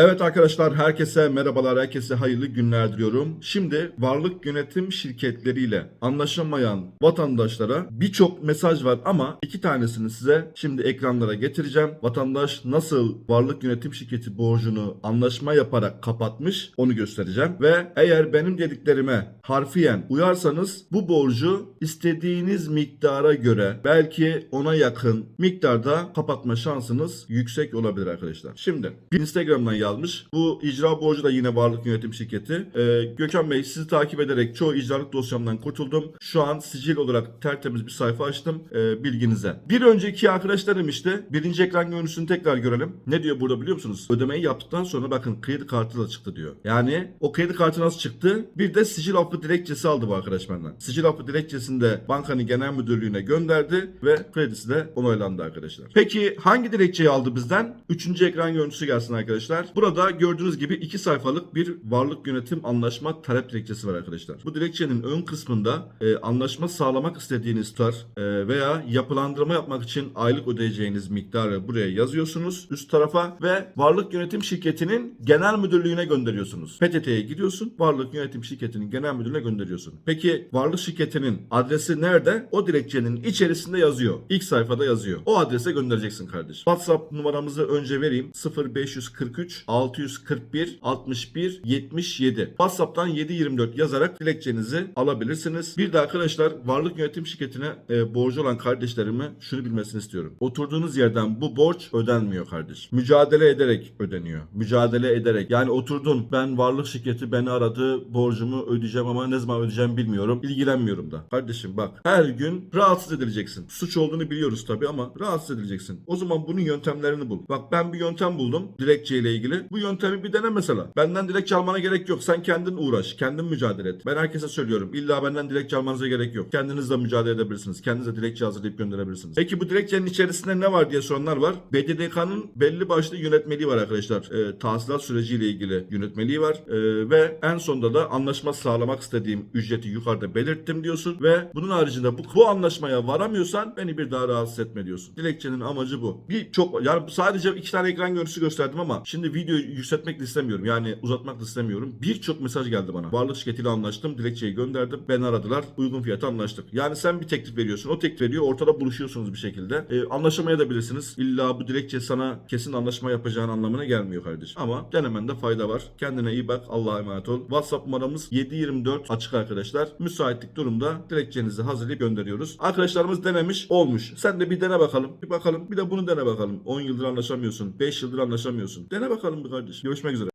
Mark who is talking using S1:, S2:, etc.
S1: Evet arkadaşlar herkese merhabalar, herkese hayırlı günler diliyorum. Şimdi varlık yönetim şirketleriyle anlaşamayan vatandaşlara birçok mesaj var ama iki tanesini size şimdi ekranlara getireceğim. Vatandaş nasıl varlık yönetim şirketi borcunu anlaşma yaparak kapatmış onu göstereceğim. Ve eğer benim dediklerime harfiyen uyarsanız bu borcu istediğiniz miktara göre belki ona yakın miktarda kapatma şansınız yüksek olabilir arkadaşlar. Şimdi Instagram'dan yazmış. Bu icra borcu da yine varlık yönetim şirketi. Ee, Gökhan Bey sizi takip ederek çoğu icralık dosyamdan kurtuldum. Şu an sicil olarak tertemiz bir sayfa açtım ee, bilginize. Bir önceki arkadaşlarım işte birinci ekran görüntüsünü tekrar görelim. Ne diyor burada biliyor musunuz? Ödemeyi yaptıktan sonra bakın kredi kartı da çıktı diyor. Yani o kredi kartı nasıl çıktı? Bir de sicil affı dilekçesi aldı bu arkadaş benden. Sicil affı dilekçesini de bankanın genel müdürlüğüne gönderdi ve kredisi de onaylandı arkadaşlar. Peki hangi dilekçeyi aldı bizden? Üçüncü ekran görüntüsü gelsin arkadaşlar. Burada gördüğünüz gibi iki sayfalık bir varlık yönetim anlaşma talep dilekçesi var arkadaşlar. Bu dilekçenin ön kısmında e, anlaşma sağlamak istediğiniz tutar e, veya yapılandırma yapmak için aylık ödeyeceğiniz miktarı buraya yazıyorsunuz üst tarafa ve varlık yönetim şirketinin genel müdürlüğüne gönderiyorsunuz. PTT'ye gidiyorsun, varlık yönetim şirketinin genel müdürlüğüne gönderiyorsun. Peki varlık şirketinin adresi nerede? O dilekçenin içerisinde yazıyor. İlk sayfada yazıyor. O adrese göndereceksin kardeş. WhatsApp numaramızı önce vereyim. 0543 641 61 77. WhatsApp'tan 724 yazarak dilekçenizi alabilirsiniz. Bir de arkadaşlar varlık yönetim şirketine e, borcu olan kardeşlerime şunu bilmesini istiyorum. Oturduğunuz yerden bu borç ödenmiyor kardeş. Mücadele ederek ödeniyor. Mücadele ederek. Yani oturdun ben varlık şirketi beni aradı borcumu ödeyeceğim ama ne zaman ödeyeceğim bilmiyorum. İlgilenmiyorum da. Kardeşim bak her gün rahatsız edileceksin. Suç olduğunu biliyoruz tabii ama rahatsız edileceksin. O zaman bunun yöntemlerini bul. Bak ben bir yöntem buldum dilekçeyle ilgili. Bu yöntemi bir dene mesela. Benden dilekçe almana gerek yok. Sen kendin uğraş. Kendin mücadele et. Ben herkese söylüyorum. İlla benden dilekçe almanıza gerek yok. Kendiniz de mücadele edebilirsiniz. Kendinize dilekçe hazırlayıp gönderebilirsiniz. Peki bu dilekçenin içerisinde ne var diye soranlar var. BDDK'nın belli başlı yönetmeliği var arkadaşlar. Ee, tahsilat süreciyle ilgili yönetmeliği var. Ee, ve en sonunda da anlaşma sağlamak istediğim ücreti yukarıda belirttim diyorsun ve bunun haricinde bu, bu anlaşmaya varamıyorsan beni bir daha rahatsız etme diyorsun. Dilekçenin amacı bu. Bir çok yani sadece iki tane ekran görüntüsü gösterdim ama şimdi videoyu yükseltmek de istemiyorum. Yani uzatmak da istemiyorum. Birçok mesaj geldi bana. Varlık şirketiyle anlaştım. Dilekçeyi gönderdim. Beni aradılar. Uygun fiyata anlaştık. Yani sen bir teklif veriyorsun. O teklif veriyor. Ortada buluşuyorsunuz bir şekilde. Ee, anlaşamaya da bilirsiniz. İlla bu dilekçe sana kesin anlaşma yapacağın anlamına gelmiyor kardeşim. Ama denemende fayda var. Kendine iyi bak. Allah'a emanet ol. WhatsApp numaramız 724 açık arkadaşlar. Müsaitlik durumda dilekçenizi hazırlayıp gönderiyoruz. Arkadaşlarımız denemiş. Olmuş. Sen de bir dene bakalım. Bir bakalım. Bir de bunu dene bakalım. 10 yıldır anlaşamıyorsun. 5 yıldır anlaşamıyorsun. Dene bakalım bir kardeş. Görüşmek üzere.